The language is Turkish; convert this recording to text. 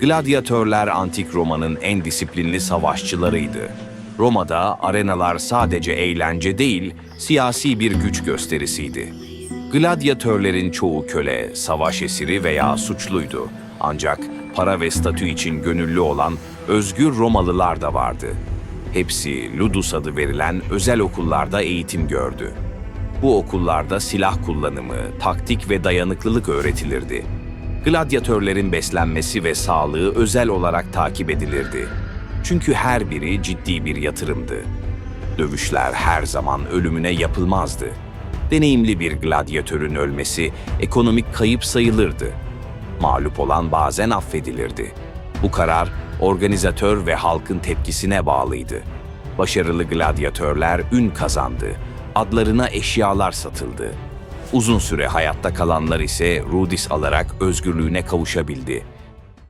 Gladyatörler antik Roma'nın en disiplinli savaşçılarıydı. Roma'da arenalar sadece eğlence değil, siyasi bir güç gösterisiydi. Gladyatörlerin çoğu köle, savaş esiri veya suçluydu. Ancak para ve statü için gönüllü olan özgür Romalılar da vardı. Hepsi Ludus adı verilen özel okullarda eğitim gördü. Bu okullarda silah kullanımı, taktik ve dayanıklılık öğretilirdi. Gladyatörlerin beslenmesi ve sağlığı özel olarak takip edilirdi. Çünkü her biri ciddi bir yatırımdı. Dövüşler her zaman ölümüne yapılmazdı. Deneyimli bir gladyatörün ölmesi ekonomik kayıp sayılırdı. Mağlup olan bazen affedilirdi. Bu karar organizatör ve halkın tepkisine bağlıydı. Başarılı gladyatörler ün kazandı. Adlarına eşyalar satıldı. Uzun süre hayatta kalanlar ise Rudis alarak özgürlüğüne kavuşabildi.